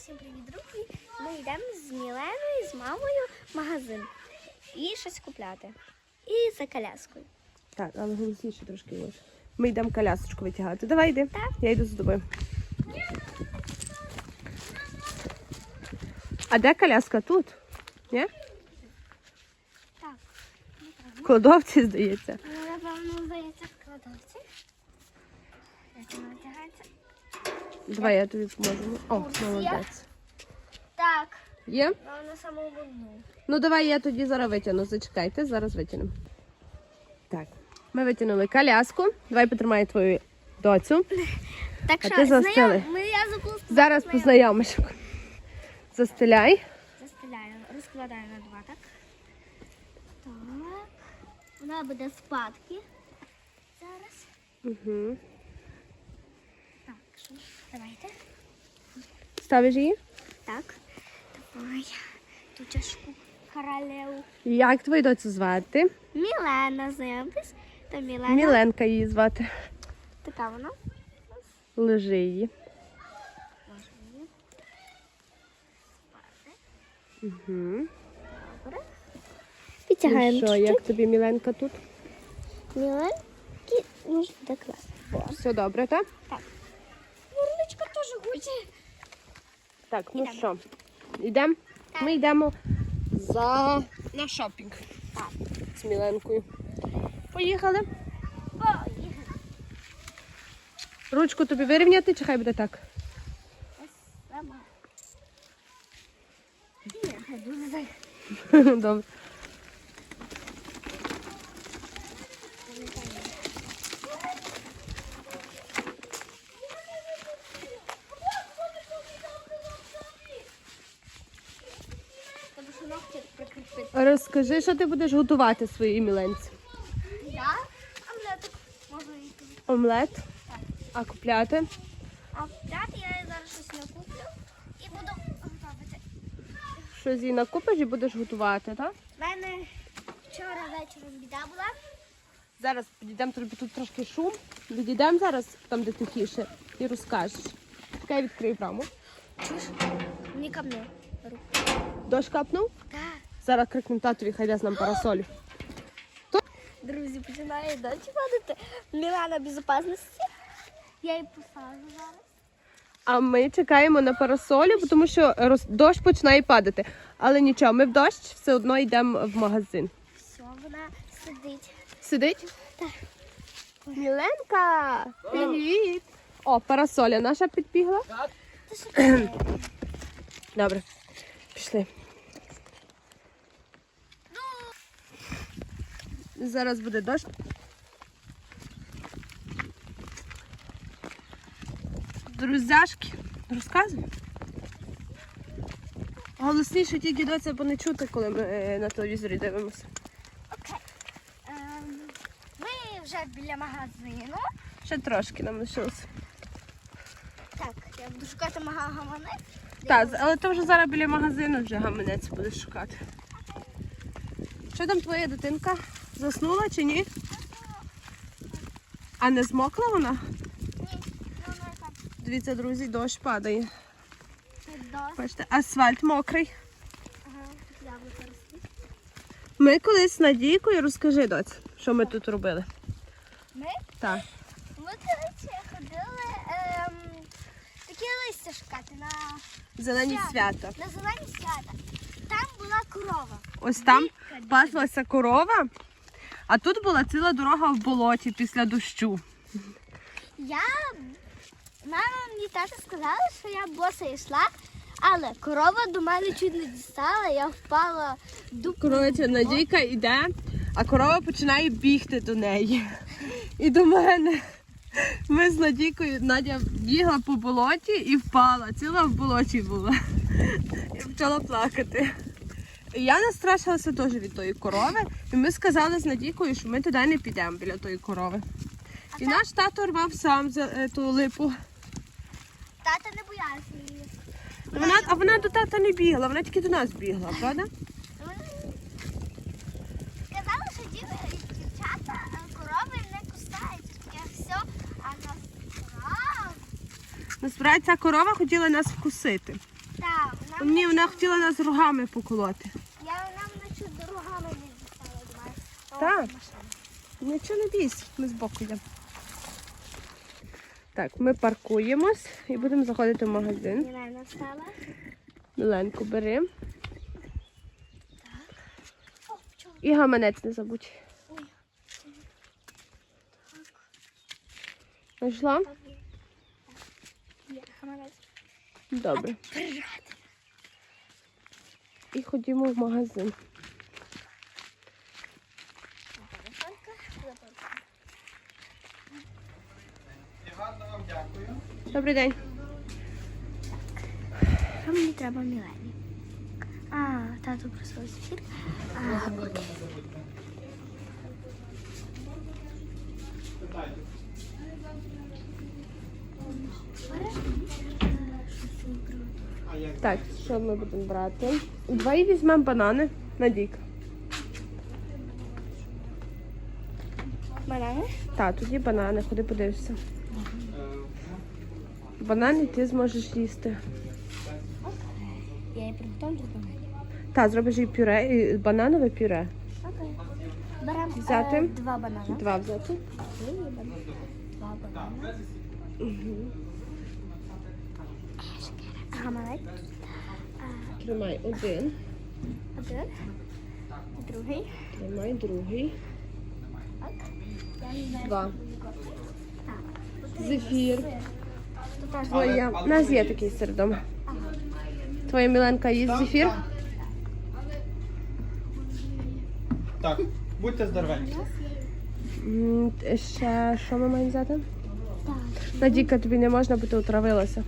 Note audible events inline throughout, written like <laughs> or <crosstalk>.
Всім привіт, друзі! Ми йдемо з Міленою, з мамою в магазин і щось купляти. І за коляскою. Так, але голосніше трошки може. Ми йдемо колясочку витягати. Давай йди. Так. Я йду за тобою. А де коляска? Тут? Ні? Так. В кладовці, здається. Ну, напевно, здається, в кладовці. Як вона витягається? Давай я тобі поможу. О, молодець. Так. Є? Вона самому. Ну давай я тоді зараз витягну. Зачекайте, зараз витягнемо. Так, ми витягнули коляску. Давай потримай твою доцю. Так А що, ти ми, я Зараз знайом. познайомиш. Застеляй. Застеляю, розкладаю на два, так? Так. Вона буде спадки. Зараз. Угу. Так, що? Давайте. Ставиш її? Так. Давай. Ту чашку королеву. Як твою доцю звати? Мілена, знайомтесь. Та Мілена. Міленка її звати. Така вона. Лежи її. Угу. Добре. І що, чуть-чуть. як тобі Міленка тут? Міленки. Ну, так класно. Все добре, так? Хоче. Так, ну Ідемо. що, йдемо? Так. Ми йдемо за на шопінг Так. з Міленкою. Поїхали. Поїхали. Ручку тобі вирівняти, чи хай буде так? Сама. Ні, хай так. <laughs> Добре. Розкажи, що ти будеш готувати своїй Міленці? Я? Омлетик можу їсти. Омлет. А купляти? А п'яти я зараз щось накуплю і буду готувати. Щось їй накупиш і будеш готувати, так? У мене вчора вечором біда була. Зараз підійдемо тобі тут трошки шум. Відійдемо зараз там, де тихіше, і розкажеш. Чекай, я відкрию браму. Чуєш? Мені камне. Дощ капнув? Зараз крикнемо татові, хай дасть нам парасолю. Друзі, починає дощ падати. Мілана безпечності. Я її посажу зараз. А ми чекаємо на парасолю, тому що роз... дощ починає падати. Але нічого, ми в дощ все одно йдемо в магазин. Все, вона сидить. Сидить? Так. Міленка! Привіт! О, парасоля наша підбігла. Ти що таке? Добре, пішли. Зараз буде дощ. Друзяшки, розказуй. Голосніше тільки доця, бо не чути, коли ми е, на телевізорі дивимося. Окей. Ем, ми вже біля магазину. Ще трошки нам лишилося. Так, я буду шукати мага- гаманець. Так, але ти вже зараз біля магазину вже гаманець будеш шукати. Що там твоя дитинка? Заснула чи ні? А не змокла вона? Дивіться, друзі, дощ падає. Бачите, асфальт мокрий. Ми колись з Надійкою розкажи, доць, що ми тут робили. Ми? Так. Ми, коротше, ходили ем, такі листя шукати на, Зелені Свято. свята. на зелені свята. Там була корова. Ось там паслася корова, а тут була ціла дорога в болоті після дощу. Я мама мені тато сказала, що я боса йшла, але корова до мене чуть не дістала, я впала дуб. Коротше, Надійка йде, а корова починає бігти до неї. І до мене. Ми з Надійкою Надя бігла по болоті і впала. Ціла в болоті була. І почала плакати. І я настрашилася теж від тої корови. І ми сказали з Надійкою, що ми туди не підемо біля тої корови. І наш тато рвав сам за е, ту липу. Тата не боявся її. Вона, а вона до тата не бігла, вона тільки до нас бігла, правда? Сказали, що діти- дівчата е, корови не кусаються. Таке все, а насправді Насправді ця корова хотіла нас вкусити. Так, нам, Ні, вона хотіла нас рогами поколоти. я нам наче дорогами не дістала, думаю. О, Так. Нічого не бійся, ми збоку йдемо. Так, ми паркуємось і будемо заходити в магазин. Мілена встала. Миленку бери. І гаманець не забудь. Ой. Знайшла? Є, гаманець. Добре. І ходімо в магазин. Телефонка. Телефонка. Гарно вам дякую. Добрий день. Що мені треба Мілені? А, тату просив зефір. А, окей. А? Так, що ми будемо брати? Давай візьмемо банани. Надійка. Банани? Так, тоді банани, ходи подивишся. Банани ти зможеш їсти. Я її з бананів. Так, зробиш і пюре, і бананове пюре. Окей. Беремо Взяти? е, два банани. Два взяти. Два банани. Гаманець. Тримай один, Один. Другий. тримай другий, Так. Я не знаю. два. Так. Зефір. Твоя. У нас є такий сир вдома. Твоя Міленка їсть зефір? Так, будьте здоровенькі. М, Ще що ми маємо взяти? Надійка, тобі не можна, бо ти отравилася.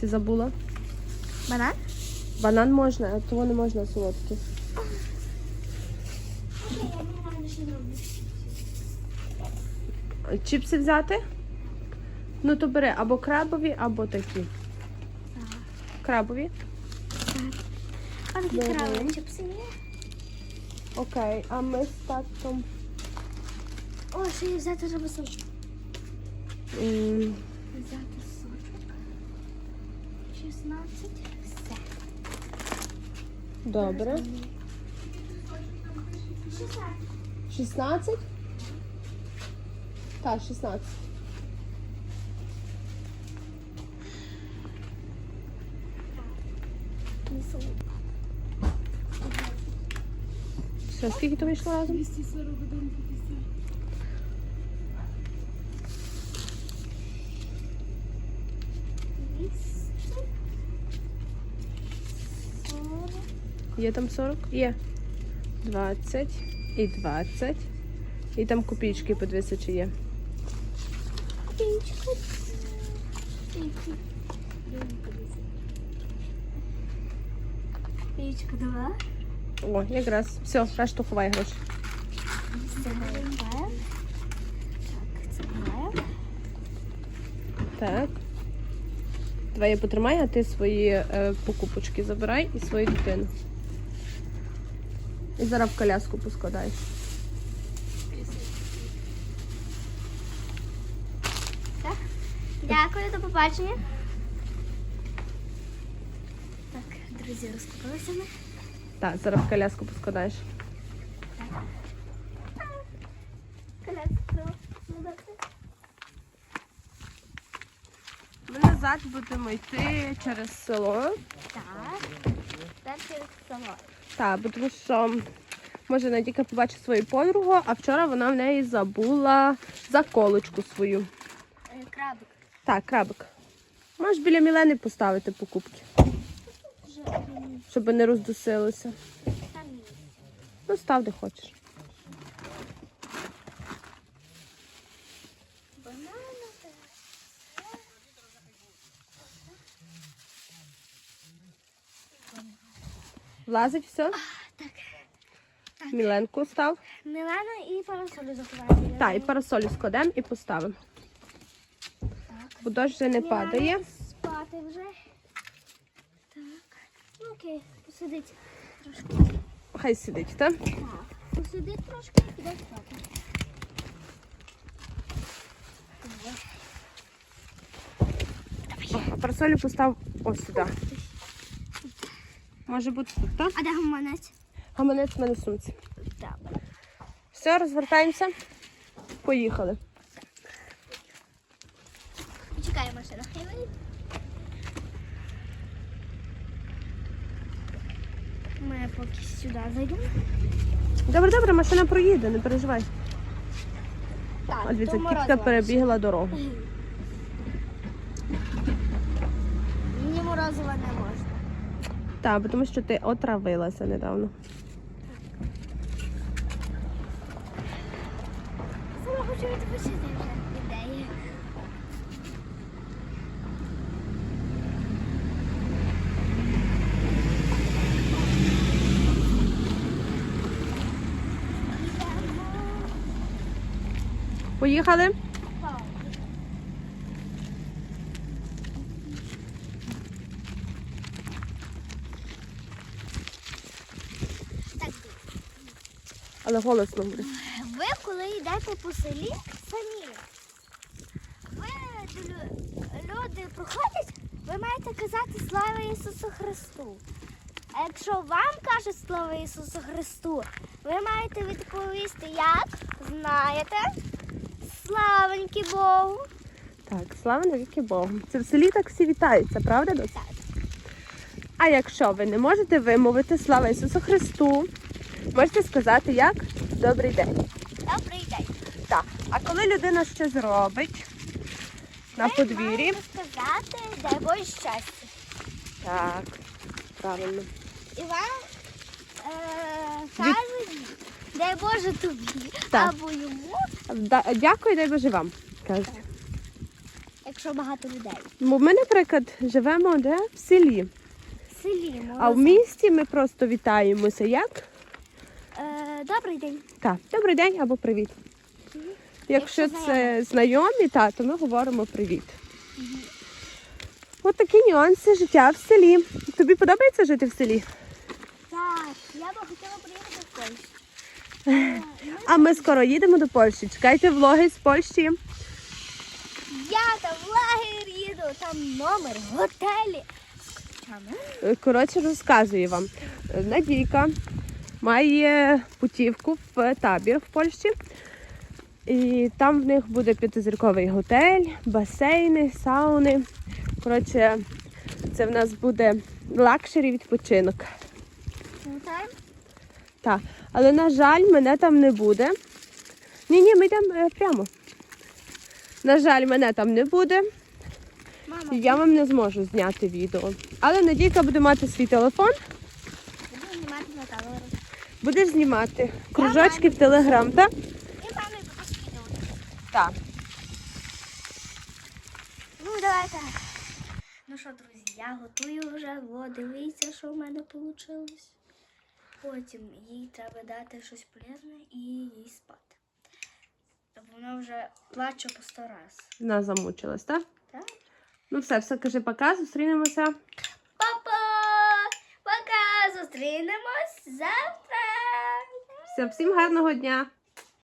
Ти забула? Банан? Банан можна, а того не можна солодкий. Чіпси взяти? Ну то бери або крабові, або такі. Крабові. А такі Добре. крабові чипси є? Окей, а ми з татом. О, ще є взяти треба сочок. м, Взяти сочок. 16. Все. Добре. 16. 16? Так, 16. Несу. Все, скільки то вийшло разом? 241 Є там 40? Є. 20 і 20. І там копійки подивися, чи є. Копеечка. Копеечка два. О, якраз. Все, решту ховай гроші. Так, це маємо. Так. Давай я потримаю, а ти свої е, покупочки забирай і свою дитину. І зараз в коляску поскладай. Так. Дякую, до побачення. Так, друзі, розкупилися ми. Так, зараз коляску поскладаєш. Ми назад будемо йти через село. Так. Далі через село. Так, бо тому що може Надіка побачить свою подругу, а вчора вона в неї забула заколочку свою. Е, Крабик. Так, крабик. Можеш біля Мілени поставити покупки, щоб не роздусилося. Ну, став де хочеш. Влазить все? Так. Міленку став. Мілана і парасолю заховаємо. Так, і парасолі складемо і поставимо. Бо дощ вже не падає. Спати вже. Так. Ну окей, посидить трошки. Хай сидить, так? Так. Посидить трошки і піде спати. Парасолі постав Ось сюди. Може бути тут, так? А де гаманець? Гаманець в мене в сумці. Так. Все, розвертаємося. Поїхали. Чекай, машина хай вийде. Ми поки сюди зайдемо. Добре, добре, машина проїде, не переживай. Так, А дивіться, кітка морозиво. перебігла дорогу. Мені морозива не можна. Так, бо тому що ти отравилася недавно. Сама хочу відпочити вже Поїхали? Але голосно буде. ви коли йдете по селі самі, ви люди проходять, ви маєте казати слава Ісусу Христу. А якщо вам кажуть слава Ісусу Христу, ви маєте відповісти як? Знаєте? Славеньки Богу. Так, слава навіки Богу. Це в селі так всі вітаються, правда? Так. А якщо ви не можете вимовити слава Ісусу Христу, можете сказати як добрий день. Добрий день. Так. А коли людина щось робить на Ви подвір'ї, сказати, дай Боже щастя. так, правильно. І вам е, кажуть, дай Боже тобі Так. або йому, Да- Дякую, дай Боже вам. кажуть. якщо багато людей. Бо Ми, наприклад, живемо де в селі, В селі а в місті ми просто вітаємося як? Е, добрий день. Так, добрий день або привіт. Якщо Якщо це знайомі, та, то ми говоримо привіт. От такі нюанси життя в селі. Тобі подобається жити в селі? Так, я би хотіла приїхати в Польщу. А ми скоро їдемо до Польщі. Чекайте влоги з Польщі. Я там в лагер їду, там номер, готелі. Коротше, розказую вам. Надійка має путівку в табір в Польщі. І там в них буде п'ятизірковий готель, басейни, сауни. Коротше, це в нас буде лакшері відпочинок. Так, але на жаль, мене там не буде. Ні, ні, ми йдемо е, прямо. На жаль, мене там не буде. Мама, Я вам не зможу зняти відео. Але Надійка буде мати свій телефон, буду знімати на камеру. будеш знімати кружочки в телеграм, так? І мамі буду скидувати. Так. Ну, давайте. Ну що, друзі, я готую вже, о, дивіться, що в мене вийшло. Потім їй треба дати щось полезне і їй спати. Вона вже плаче по сто раз. Вона замучилась, так? Так? Ну все, все, кажи пока, зустрінемося. Папа! Пока! Зустрінемось завтра! Все, всім гарного дня!